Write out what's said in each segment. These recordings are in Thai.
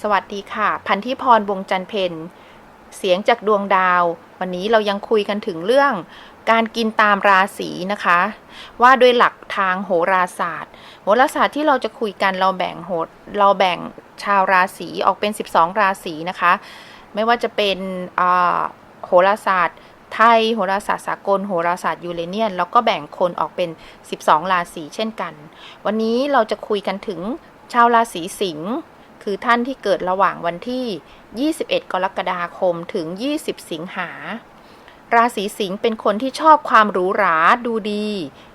สวัสดีค่ะ พันธิพรวงจันเพนเสียงจากดวงดาว วันนี้เรายังคุยกันถึงเรื่องการกินตามราศีนะคะ ว่าด้วยหลักทางโหราศาสตร์ โหราศาสตร์ที่เราจะคุยกันเราแบ่งโหรเราแบ่งชาวราศีออกเป็น 12 ราศีนะคะ ไม่ว่าจะเป็นอ่าโหราศาสตร์ไทยโหราศาสตร์สากลโหราศาสตร์ยูเรเนียน แล้วก็แบ่งคนออกเป็น 12 ราศีเช่นกัน วันนี้เราจะคุยกันถึงชาวราศีสิงห์ คือท่านที่เกิดระหว่างวันที่ 21 กรกฎาคมถึง 20 สิงหา ราศีสิงห์เป็นคนที่ชอบความหรูหราดูดี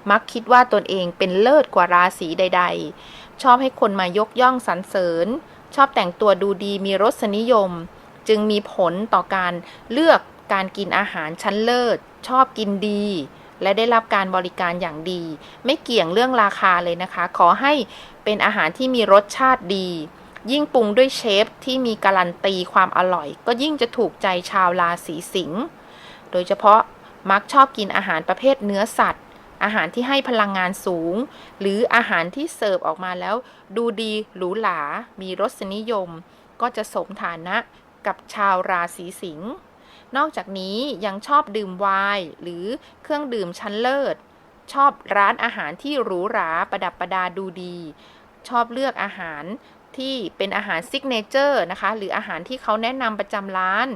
มักคิดว่าตนเองเป็นเลิศกว่าราศีใด ๆ ชอบให้คนมายกย่องสรรเสริญ ชอบแต่งตัวดูดีมีรสนิยม จึงมีผลต่อการเลือกการกินอาหารชั้นเลิศ ชอบกินดี และได้รับการบริการอย่างดี ไม่เกี่ยงเรื่องราคาเลยนะคะ ขอให้เป็นอาหารที่มีรสชาติดี ยิ่งปรุงด้วยเชฟที่มีการันตีความอร่อย ก็ยิ่งจะถูกใจชาวราศีสิงห์โดยเฉพาะมักชอบกินอาหารประเภทเนื้อสัตว์ อาหารที่ให้พลังงานสูง หรืออาหารที่เสิร์ฟออกมาแล้ว ดูดีหรูหรา มีรสนิยม ก็จะสมฐานะกับชาวราศีสิงห์นอกจากนี้ยังชอบดื่มไวน์หรือเครื่องดื่มชั้นเลิศ ชอบร้านอาหารที่หรูหราประดับประดาดูดี ชอบเลือกอาหารที่เป็นอาหารซิกเนเจอร์นะคะ หรืออาหารที่เขาแนะนำประจำร้าน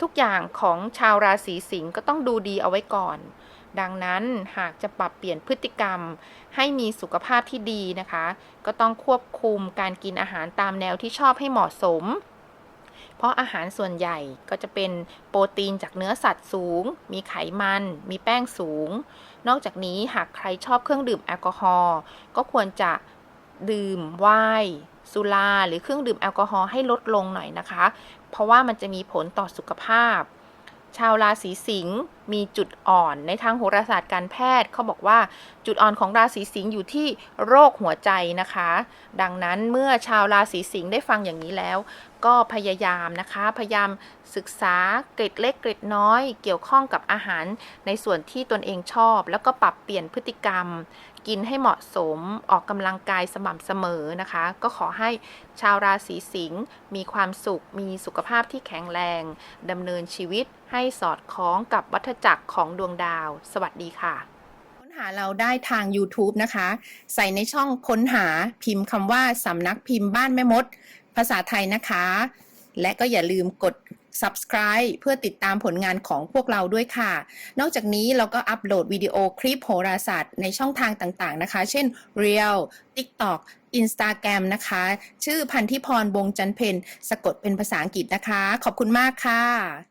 ทุกอย่างของชาวราศีสิงห์ก็ต้องดูดีเอาไว้ก่อน ดังนั้นหากจะปรับเปลี่ยนพฤติกรรม ให้มีสุขภาพที่ดีนะคะ ก็ต้องควบคุมการกินอาหารตามแนวที่ชอบให้เหมาะสม เพราะอาหารส่วนใหญ่ก็จะเป็นโปรตีนจากเนื้อสัตว์สูง มีไขมัน มีแป้งสูง นอกจากนี้หากใครชอบเครื่องดื่มแอลกอฮอล์ก็ควรจะดื่มไวน์ สุราหรือเครื่องดื่มแอลกอฮอล์ให้ลดลงหน่อยนะคะ เพราะว่ามันจะมีผลต่อสุขภาพ ชาวราศีสิงห์มีจุดอ่อนในทางโหราศาสตร์การแพทย์เขาบอกว่าจุดอ่อนของราศีสิงห์อยู่ที่โรคหัวใจนะคะ ดังนั้นเมื่อชาวราศีสิงห์ได้ฟังอย่างนี้แล้ว ก็พยายามนะคะ พยายามศึกษาเกร็ดเล็กเกร็ดน้อย เกี่ยวข้องกับอาหารในส่วนที่ตนเองชอบ แล้วก็ปรับเปลี่ยนพฤติกรรม กินให้เหมาะสมออกกำลังกายสม่ำเสมอนะคะ ก็ขอให้ชาวราศีสิงห์มีความสุข มีสุขภาพที่แข็งแรงดำเนินชีวิตให้สอดคล้องกับวัฏจักรของดวงดาว สวัสดีค่ะค้นหาเราได้ทาง YouTube นะคะ ใส่ในช่องค้นหาพิมพ์คำว่าสำนักพิมพ์บ้านแม่มด ภาษาไทยนะคะ และก็อย่าลืมกด subscribe เพื่อติดตามผลงานของพวกเราด้วยค่ะ นอกจากนี้เราก็อัปโหลดวิดีโอคลิปโหราศาสตร์ในช่องทางต่างๆนะคะ เช่น Reel TikTok Instagram นะคะ ชื่อพันธิพรวงจันเพนสะกดเป็นภาษาอังกฤษนะคะ ขอบคุณมากค่ะ